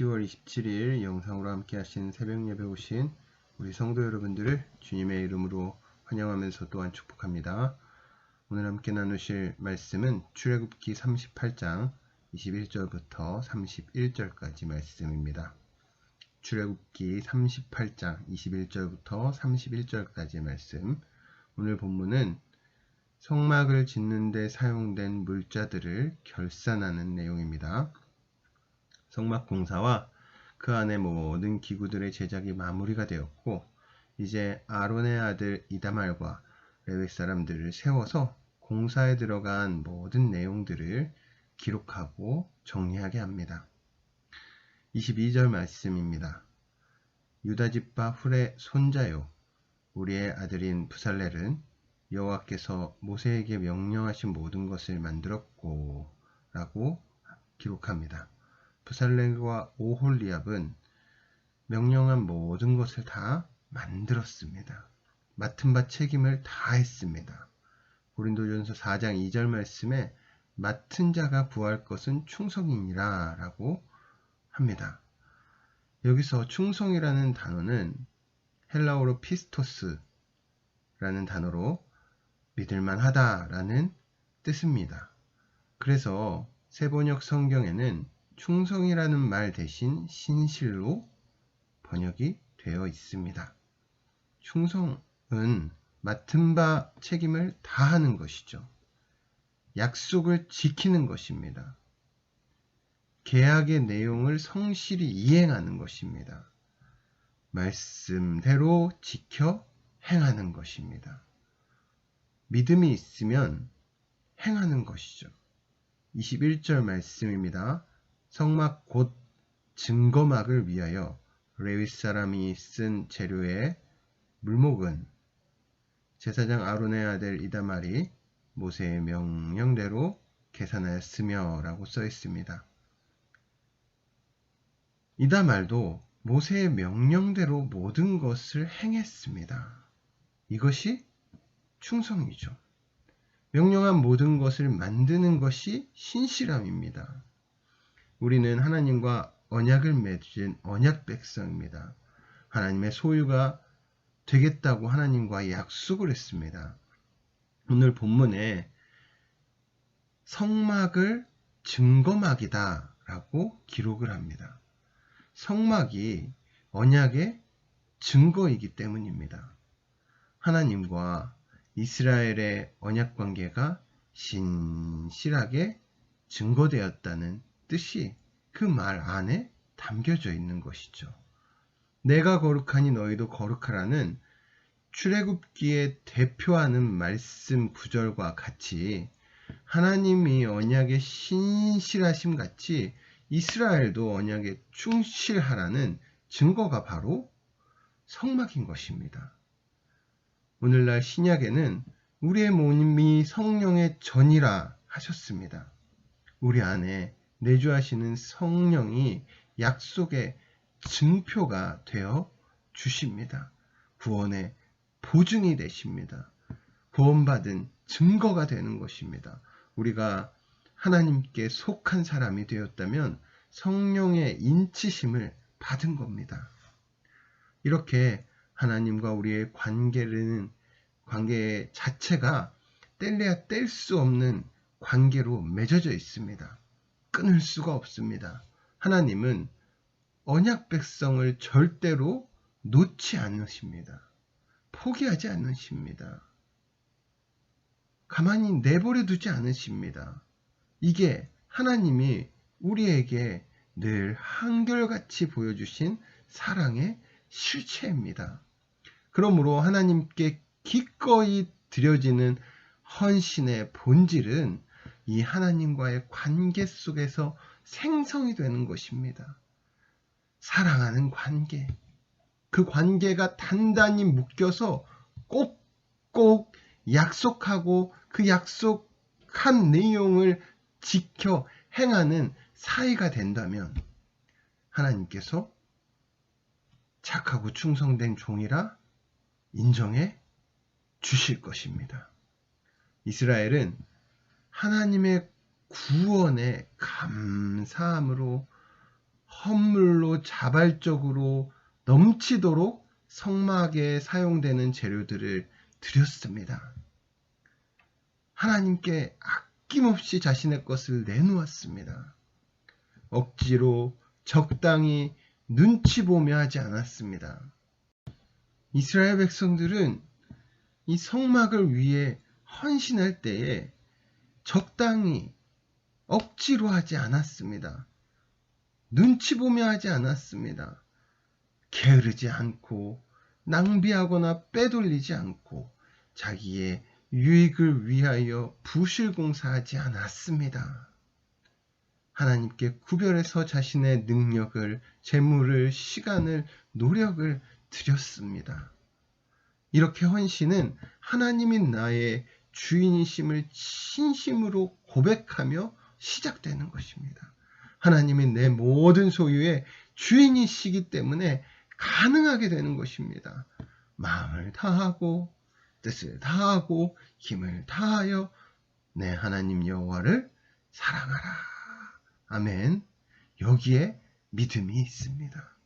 10월 27일 영상으로 함께 하신 새벽 예배 오신 우리 성도 여러분들을 주님의 이름으로 환영하면서 또한 축복합니다. 오늘 함께 나누실 말씀은 출애굽기 38장 21절부터 31절까지 말씀입니다. 출애굽기 38장 21절부터 31절까지 말씀. 오늘 본문은 성막을 짓는 데 사용된 물자들을 결산하는 내용입니다. 성막 공사와 그 안에 모든 기구들의 제작이 마무리가 되었고 이제 아론의 아들 이다말과 레위 사람들을 세워서 공사에 들어간 모든 내용들을 기록하고 정리하게 합니다. 22절 말씀입니다. 유다집바 훌의 손자요 우리의 아들인 부살렐은 여호와께서 모세에게 명령하신 모든 것을 만들었고 라고 기록합니다. 부살렐과 오홀리압은 명령한 모든 것을 다 만들었습니다. 맡은 바 책임을 다 했습니다. 고린도전서 4장 2절 말씀에 맡은 자가 구할 것은 충성이니라 라고 합니다. 여기서 충성이라는 단어는 헬라어로 피스토스라는 단어로 믿을만 하다라는 뜻입니다. 그래서 세번역 성경에는 충성이라는 말 대신 신실로 번역이 되어 있습니다. 충성은 맡은 바 책임을 다하는 것이죠. 약속을 지키는 것입니다. 계약의 내용을 성실히 이행하는 것입니다. 말씀대로 지켜 행하는 것입니다. 믿음이 있으면 행하는 것이죠. 21절 말씀입니다. 성막 곧 증거막을 위하여 레위 사람이 쓴 재료의 물목은 제사장 아론의 아들 이다말이 모세의 명령대로 계산하였으며 라고 써 있습니다. 이다말도 모세의 명령대로 모든 것을 행했습니다. 이것이 충성이죠. 명령한 모든 것을 만드는 것이 신실함입니다. 우리는 하나님과 언약을 맺은 언약 백성입니다. 하나님의 소유가 되겠다고 하나님과 약속을 했습니다. 오늘 본문에 성막을 증거막이다 라고 기록을 합니다. 성막이 언약의 증거이기 때문입니다. 하나님과 이스라엘의 언약 관계가 신실하게 증거되었다는 뜻이 그 말 안에 담겨져 있는 것이죠. 내가 거룩하니 너희도 거룩하라는 출애굽기에 대표하는 말씀 구절과 같이 하나님이 언약의 신실하심 같이 이스라엘도 언약에 충실하라는 증거가 바로 성막인 것입니다. 오늘날 신약에는 우리의 몸이 성령의 전이라 하셨습니다. 우리 안에 내주하시는 성령이 약속의 증표가 되어 주십니다. 구원의 보증이 되십니다. 구원받은 증거가 되는 것입니다. 우리가 하나님께 속한 사람이 되었다면 성령의 인치심을 받은 겁니다. 이렇게 하나님과 우리의 관계는 관계 자체가 뗄래야 뗄 수 없는 관계로 맺어져 있습니다. 끊을 수가 없습니다. 하나님은 언약 백성을 절대로 놓지 않으십니다. 포기하지 않으십니다. 가만히 내버려 두지 않으십니다. 이게 하나님이 우리에게 늘 한결같이 보여주신 사랑의 실체입니다. 그러므로 하나님께 기꺼이 드려지는 헌신의 본질은 이 하나님과의 관계 속에서 생성이 되는 것입니다. 사랑하는 관계. 그 관계가 단단히 묶여서 꼭꼭 약속하고 그 약속한 내용을 지켜 행하는 사이가 된다면 하나님께서 착하고 충성된 종이라 인정해 주실 것입니다. 이스라엘은 하나님의 구원에 감사함으로 헌물로 자발적으로 넘치도록 성막에 사용되는 재료들을 드렸습니다. 하나님께 아낌없이 자신의 것을 내놓았습니다. 억지로 적당히 눈치 보며 하지 않았습니다. 이스라엘 백성들은 이 성막을 위해 헌신할 때에 적당히 억지로 하지 않았습니다. 눈치 보며 하지 않았습니다. 게으르지 않고 낭비하거나 빼돌리지 않고 자기의 유익을 위하여 부실공사하지 않았습니다. 하나님께 구별해서 자신의 능력을, 재물을, 시간을, 노력을 드렸습니다. 이렇게 헌신은 하나님이 나의 주인이심을 진심으로 고백하며 시작되는 것입니다. 하나님이 내 모든 소유의 주인이시기 때문에 가능하게 되는 것입니다. 마음을 다하고 뜻을 다하고 힘을 다하여 내 하나님 여호와를 사랑하라. 아멘. 여기에 믿음이 있습니다.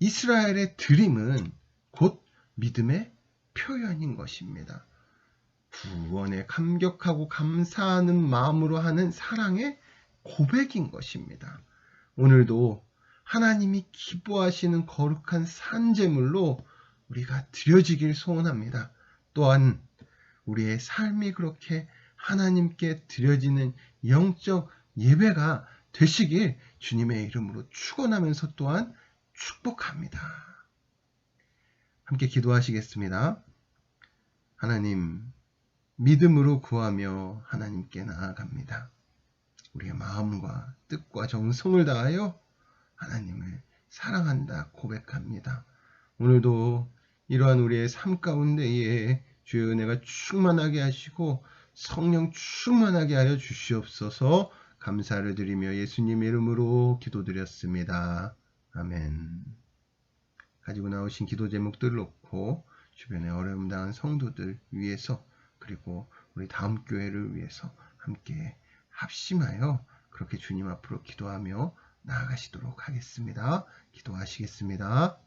이스라엘의 드림은 곧 믿음의 표현인 것입니다. 구원에 감격하고 감사하는 마음으로 하는 사랑의 고백인 것입니다. 오늘도 하나님이 기뻐하시는 거룩한 산재물로 우리가 드려지길 소원합니다. 또한 우리의 삶이 그렇게 하나님께 드려지는 영적 예배가 되시길 주님의 이름으로 축원하면서 또한 축복합니다. 함께 기도하시겠습니다. 하나님, 믿음으로 구하며 하나님께 나아갑니다. 우리의 마음과 뜻과 정성을 다하여 하나님을 사랑한다 고백합니다. 오늘도 이러한 우리의 삶 가운데에 주의 은혜가 충만하게 하시고 성령 충만하게 하여 주시옵소서 감사를 드리며 예수님 이름으로 기도드렸습니다. 아멘. 가지고 나오신 기도 제목들을 놓고 주변에 어려움 당한 성도들 위해서 그리고 우리 다음 교회를 위해서 함께 합심하여 그렇게 주님 앞으로 기도하며 나아가시도록 하겠습니다. 기도하시겠습니다.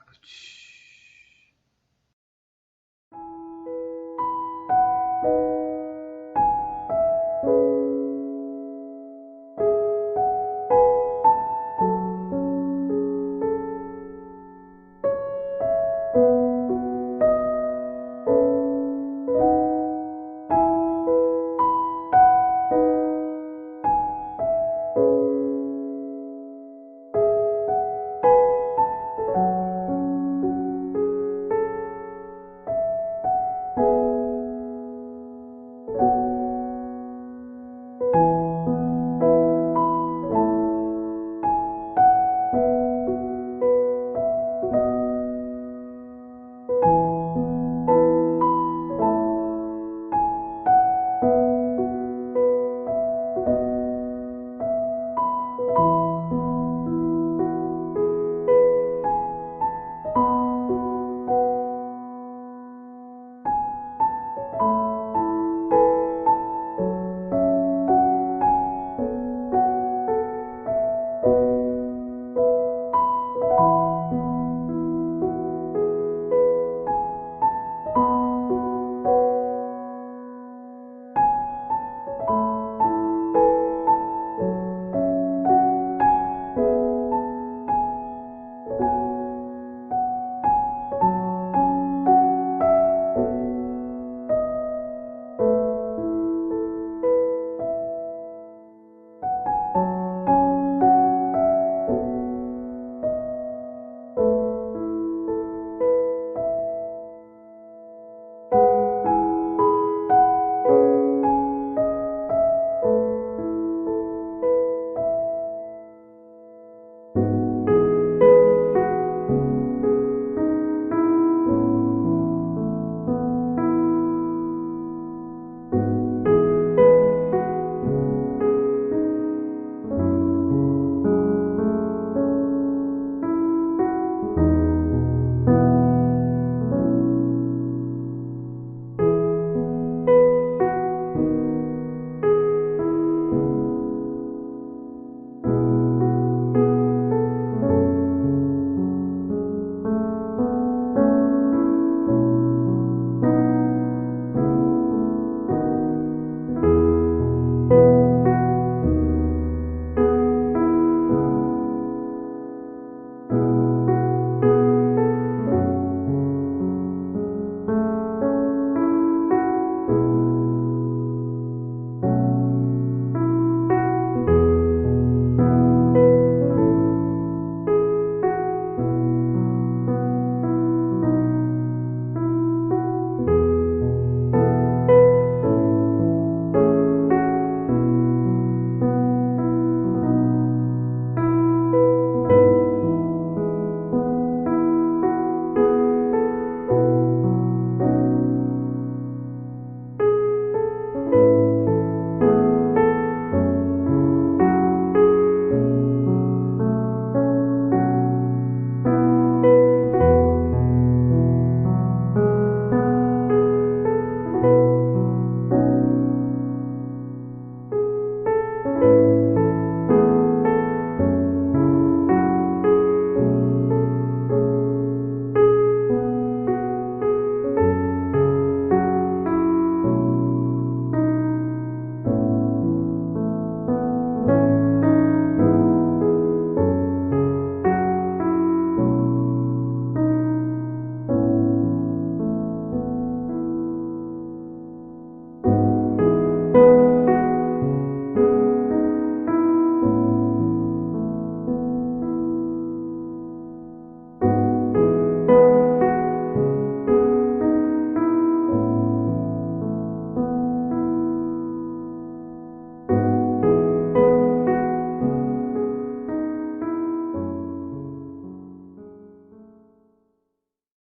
아버지.